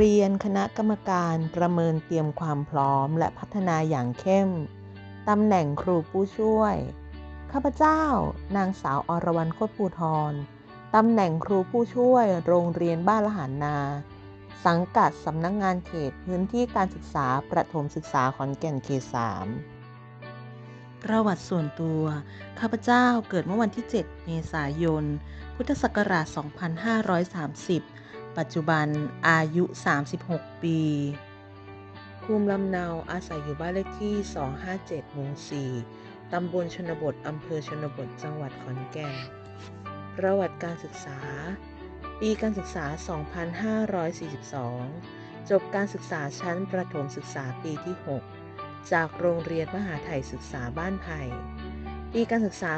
เรียนคณะกรรมการประเมินเตรียมความพร้อมและพัฒนาอย่างเข้ม ตำแหน่งครูผู้ช่วย ข้าพเจ้า นางสาวอรวรรณโคตรภูทรตำแหน่งครูผู้ช่วยโรงเรียนบ้านละหารนา สังกัดสำนักงงานเขตพื้นที่การศึกษาประถมศึกษาขอนแก่นเขตสามประวัติส่วนตัว ข้าพเจ้าเกิดเมื่อวันที่ 7 เมษายน พุทธศักราช 2530 ปัจจุบันอายุ 36 ปี ภูมิลำเนาอาศัยอยู่บ้านเลขที่ 257หมู่4ตำบลชนบท อำเภอชนบท จังหวัดขอนแก่น ประวัติการศึกษา ปีการศึกษา 2542 จบการศึกษาชั้นประถมศึกษาปีที่ 6 จากโรงเรียนมหาไทยศึกษาบ้านไผ่ปีการศึกษา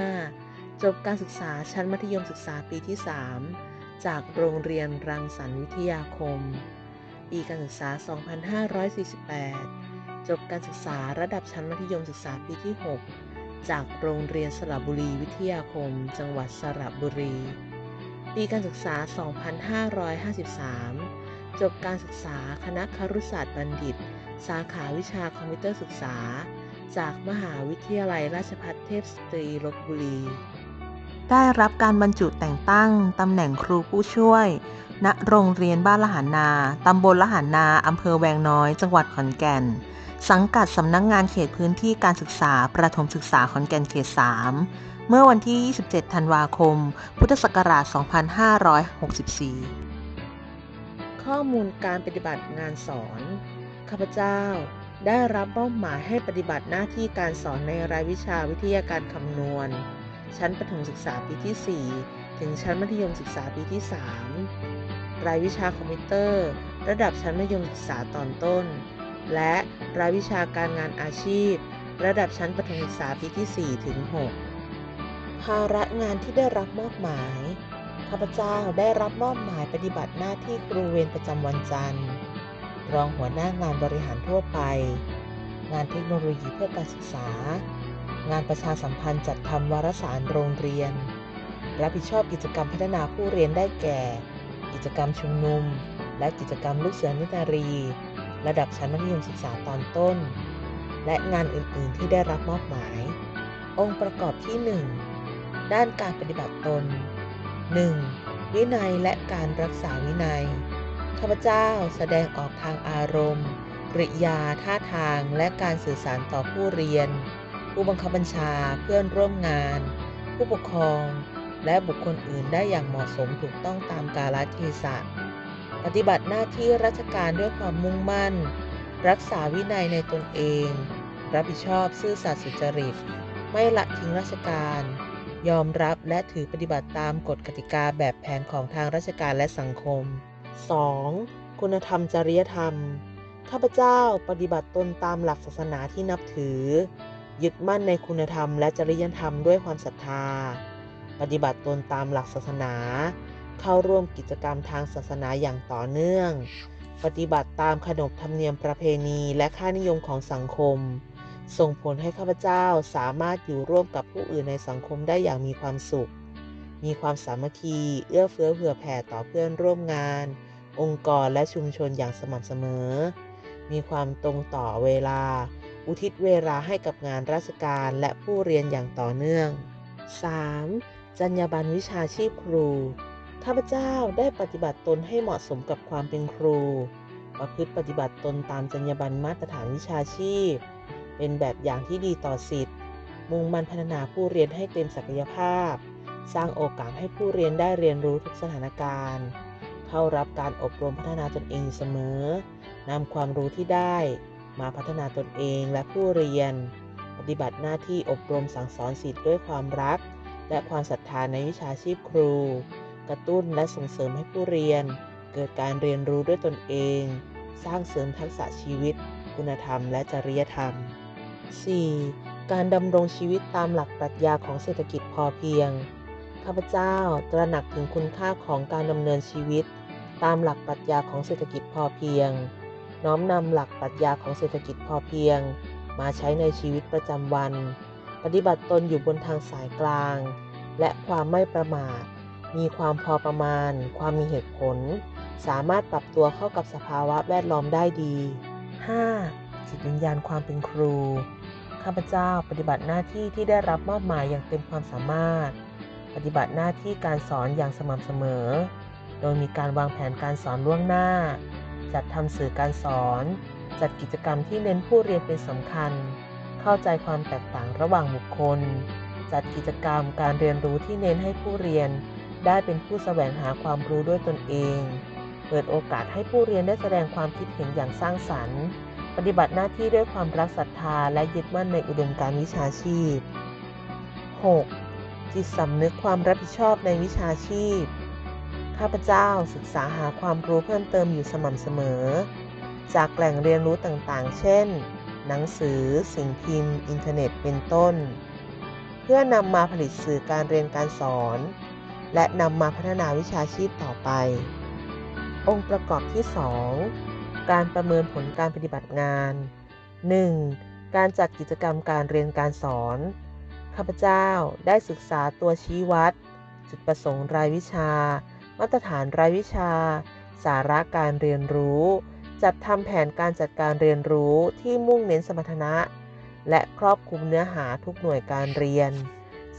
2545 จบการศึกษาชั้นมัธยมศึกษาปีที่ 3 จากโรงเรียนรังสรรค์วิทยาคม ปีการศึกษา 2548 จบการศึกษาระดับชั้นมัธยมศึกษาปีที่ 6 จากโรงเรียนสระบุรีวิทยาคม จังหวัดสระบุรี ปีการศึกษา 2553 จบการศึกษาคณะครุศาสตร์บัณฑิต สาขาวิชาคอมพิวเตอร์ศึกษา จากมหาวิทยาลัยราชภัฏเทพสตรีลบบุรี ได้รับการบรรจุแต่งตั้งตำแหน่งครูผู้ช่วย ณ โรงเรียนบ้านละหานา ตำบลละหานา อำเภอแวงน้อย จังหวัดขอนแก่น สังกัดสำนักงงานเขตพื้นที่การศึกษา ประถมศึกษาขอนแก่นเขต 3 เมื่อวันที่ 27 ธันวาคม พุทธศักราช 2564 ข้อมูลการปฏิบัติงานสอน ข้าพเจ้าได้รับมอบหมายให้ปฏิบัติหน้าที่การสอนในรายวิชาวิทยาการคำนวณ ชั้นประถมศึกษาปีที่ 4 ถึงชั้นมัธยมศึกษาปีที่ 3 รายวิชาคอมพิวเตอร์ ระดับชั้นมัธยมศึกษาตอนต้น และรายวิชาการงานอาชีพ ระดับชั้นประถมศึกษาปีที่ 4 ถึง 6 ภาระงานที่ได้รับมอบหมายข้าพเจ้าได้รับมอบหมายปฏิบัติหน้าที่ครูเวรประจำวันจันทร์ รองหัวหน้างานบริหารทั่วไป งานเทคโนโลยีเพื่อการศึกษา งานประชาสัมพันธ์จัดทำวารสารโรงเรียน รับผิดชอบกิจกรรมพัฒนาผู้เรียนได้แก่ กิจกรรมชุมนุม และกิจกรรมลูกเสือนินารี ระดับชั้นมัธยมศึกษาตอนต้น และงานอื่น ๆ ที่ได้รับมอบหมาย องค์ประกอบที่ 1 ด้านการปฏิบัติตน 1. วินัยและการรักษาวินัย ข้าพเจ้าแสดงออกทางอารมณ์กริยาท่าทางและการสื่อสารต่อผู้เรียน ผู้บังคับบัญชาเพื่อนร่วมงาน ผู้ปกครอง และบุคคลอื่นได้อย่างเหมาะสมถูกต้องตามกาลเทศะปฏิบัติหน้าที่ราชการด้วยความมุ่งมั่น รักษาวินัยในตนเอง รับผิดชอบซื่อสัตย์สุจริต ไม่ละทิ้งราชการ ยอมรับและถือปฏิบัติตามกฎกติกาแบบแผนของทางราชการและสังคม 2. คุณธรรมจริยธรรม ข้าพเจ้าปฏิบัติตนตามหลักศาสนาที่นับถือ ยึดมั่นในคุณธรรมและจริยธรรมด้วยความศรัทธา ปฏิบัติตนตามหลักศาสนา เข้าร่วมกิจกรรมทางศาสนาอย่างต่อเนื่อง ปฏิบัติตามขนบธรรมเนียมประเพณีและค่านิยมของสังคม ส่งผลให้ข้าพเจ้าสามารถอยู่ร่วมกับผู้อื่นในสังคมได้อย่างมีความสุข มีความสามัคคี เอื้อเฟื้อเผื่อแผ่ต่อเพื่อนร่วมงาน องค์กรและชุมชนอย่างสม่ำเสมอ มีความตรงต่อเวลา อุทิศเวลาให้กับงานราชการและผู้เรียนอย่างต่อเนื่อง 3. จรรยาบรรณวิชาชีพครูข้าพเจ้าได้ปฏิบัติตนให้เหมาะสมกับความเป็นครู ประพฤติปฏิบัติตนตามจรรยาบรรณมาตรฐานวิชาชีพ เป็นแบบอย่างที่ดีต่อสิทธิ์ มุ่งมั่นพัฒนาผู้เรียนให้เต็มศักยภาพ สร้างโอกาสให้ผู้เรียนได้เรียนรู้ทุกสถานการณ์ เข้ารับการอบรมพัฒนาตนเองเสมอนำความรู้ที่ได้ มาพัฒนาตนเองและผู้เรียน ปฏิบัติหน้าที่อบรมสั่งสอนสิทธิ์ด้วยความรัก และความศรัทธาในวิชาชีพครู กระตุ้นและส่งเสริมให้ผู้เรียน เกิดการเรียนรู้ด้วยตนเอง สร้างเสริมทักษะชีวิต คุณธรรม และจริยธรรม 4. การดำรงชีวิตตามหลักปรัชญาของเศรษฐกิจพอเพียง ข้าพเจ้าตระหนักถึงคุณค่าของการดำเนินชีวิต ตามหลักปรัชญาของเศรษฐกิจพอเพียง น้อมนำหลักปรัชญาของเศรษฐกิจพอเพียง มาใช้ในชีวิตประจำวัน ปฏิบัติตนอยู่บนทางสายกลาง และความไม่ประมาท มีความพอประมาณ ความมีเหตุผล สามารถปรับตัวเข้ากับสภาวะแวดล้อมได้ดี 5. จิตวิญญาณความเป็นครู ข้าพเจ้าปฏิบัติหน้าที่ที่ได้รับมอบหมายอย่างเต็มความสามารถ ปฏิบัติหน้าที่การสอนอย่างสม่ำเสมอ โดยมีการวางแผนการสอนล่วงหน้า จัดทำสื่อการสอน จัดกิจกรรมที่เน้นผู้เรียนเป็นสำคัญ เข้าใจความแตกต่างระหว่างบุคคล จัดกิจกรรมการเรียนรู้ที่เน้นให้ผู้เรียน ได้เป็นผู้แสวงหาความรู้ด้วยตนเอง เปิดโอกาสให้ผู้เรียนได้แสดงความคิดเห็นอย่างสร้างสรรค์ ปฏิบัติหน้าที่ด้วยความรักศรัทธาและยึดมั่นในอุดมการณ์วิชาชีพ 6. จิตสำนึกความรับผิดชอบในวิชาชีพ ข้าพเจ้าศึกษาหาความรู้เพิ่มเติมอยู่สม่ำเสมอ จากแหล่งเรียนรู้ต่างๆ เช่น หนังสือ สิ่งพิมพ์ อินเทอร์เน็ต เป็นต้น เพื่อนำมาผลิตสื่อการเรียนการสอน และนำมาพัฒนาวิชาชีพต่อไป องค์ประกอบที่ 2 การประเมินผลการปฏิบัติงาน 1. การจัดกิจกรรมการเรียนการสอน ข้าพเจ้าได้ศึกษาตัวชี้วัด จุดประสงค์รายวิชา มาตรฐานรายวิชา สาระการเรียนรู้ จัดทำแผนการจัดการเรียนรู้ที่มุ่งเน้นสมรรถนะ และครอบคลุมเนื้อหาทุกหน่วยการเรียน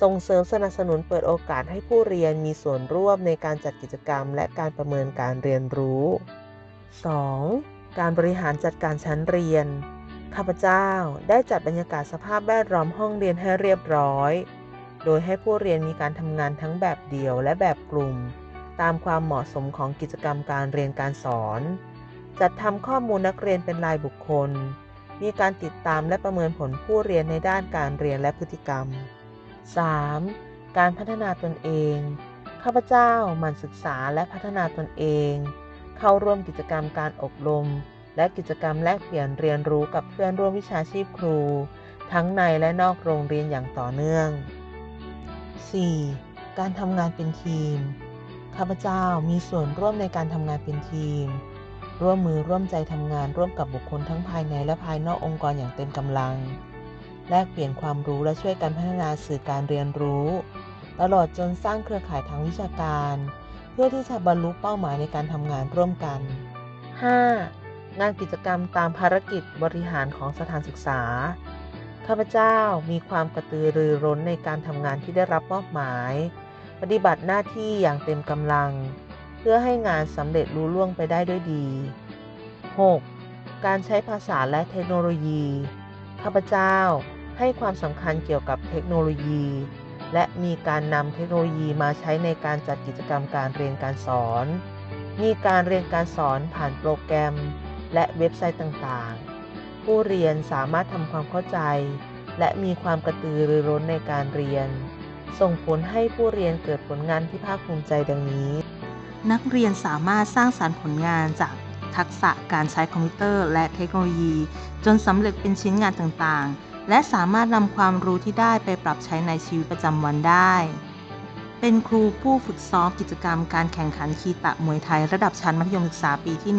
ส่งเสริมสนับสนุนเปิดโอกาสให้ผู้เรียนมีส่วนร่วมในการจัดกิจกรรม และการประเมินการเรียนรู้ 2. การบริหารจัดการชั้นเรียน ข้าพเจ้าได้จัดบรรยากาศสภาพแวดล้อมห้องเรียนให้เรียบร้อย โดยให้ผู้เรียนมีการทำงานทั้งแบบเดี่ยวและแบบกลุ่ม ตามความเหมาะสมของกิจกรรมการเรียนการสอน จัดทำข้อมูลนักเรียนเป็นรายบุคคล มีการติดตามและประเมินผลผู้เรียนในด้านการเรียนและพฤติกรรม 3. การพัฒนาตนเอง ข้าพเจ้าหมั่นศึกษาและพัฒนาตนเอง เข้าร่วมกิจกรรมการอบรม และกิจกรรมแลกเปลี่ยนเรียนรู้กับเพื่อนร่วมวิชาชีพครู ทั้งในและนอกโรงเรียนอย่างต่อเนื่อง 4. การทำงานเป็นทีม ข้าพเจ้ามีส่วนร่วมในการทำงานเป็นทีม ร่วมมือร่วมใจทำงานร่วมกับบุคคลทั้งภายในและภายนอกองค์กรอย่างเต็มกำลัง แลกเปลี่ยนความรู้และช่วยกันพัฒนาสื่อการเรียนรู้ ตลอดจนสร้างเครือข่ายทางวิชาการ เพื่อที่จะบรรลุเป้าหมายในการทำงานร่วมกัน 5. งานกิจกรรมตามภารกิจบริหารของสถานศึกษา ข้าพเจ้ามีความกระตือรือร้นในการทำงานที่ได้รับมอบหมาย ปฏิบัติหน้าที่อย่างเต็มกำลัง เพื่อให้งานสำเร็จรุ่ล่วงไปได้ด้วยดี 6. การใช้ภาษาและเทคโนโลยี ข้าพเจ้าให้ความสำคัญเกี่ยวกับเทคโนโลยี และมีการนำเทคโนโลยีมาใช้ในการจัดกิจกรรมการเรียนการสอน มีการเรียนการสอนผ่านโปรแกรม และเว็บไซต์ต่างๆ ผู้เรียนสามารถทำความเข้าใจ และมีความกระตือรือร้นในการเรียน ส่งผลให้ผู้เรียนเกิดผลงานที่ภาคภูมิใจดังนี้ นักเรียนสามารถสร้างสารรค์ผลงานจากทักษะการใช้คอมพิวเตอร์ และเทคโนโลยี จนสำเร็จเป็นชิ้นงานต่างๆ และสามารถนำความรู้ที่ได้ไปปรับใช้ในชีวิตประจำวันได้ เป็นครูผู้ฝึกซ้อมกิจกรรมการแข่งขันคีตะมวยไทยระดับชั้นมัธยมศึกษาปีที่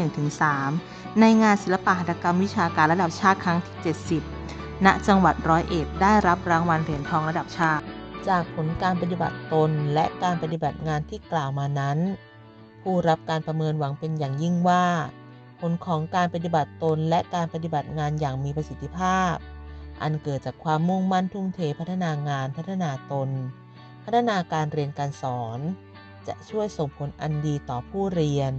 1-3 ในงานศิลปหัตถกรรมวิชาการระดับชาติครั้งที่ 70 ณ จังหวัดร้อยเอ็ดได้รับรางวัลเหรียญทองระดับชาติ จากผลการปฏิบัติตนและการปฏิบัติงานที่กล่าวมานั้น ผู้รับการประเมินหวังเป็นอย่างยิ่งว่า ผลของการปฏิบัติตนและการปฏิบัติงานอย่างมีประสิทธิภาพ อันเกิดจากความมุ่งมั่นทุ่มเทพัฒนางานพัฒนาตน พัฒนาการเรียนการสอน จะช่วยส่งผลอันดีต่อผู้เรียน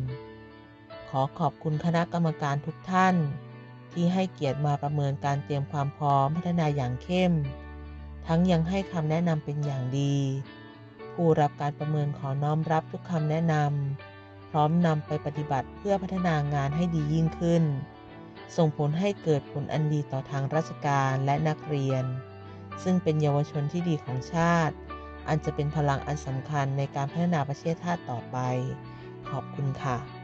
ขอขอบคุณคณะกรรมการทุกท่าน ที่ให้เกียรติมาประเมินการเตรียมความพร้อมพัฒนาอย่างเข้ม ทั้งยังให้คำแนะนำเป็นอย่างดี ผู้รับการประเมินขอน้อมรับทุกคำแนะนำพร้อมนำไปปฏิบัติเพื่อพัฒนางานให้ดียิ่งขึ้น ส่งผลให้เกิดผลอันดีต่อทางราชการและนักเรียน ซึ่งเป็นเยาวชนที่ดีของชาติ อันจะเป็นพลังอันสำคัญในการพัฒนาประเทศชาติต่อไป ขอบคุณค่ะ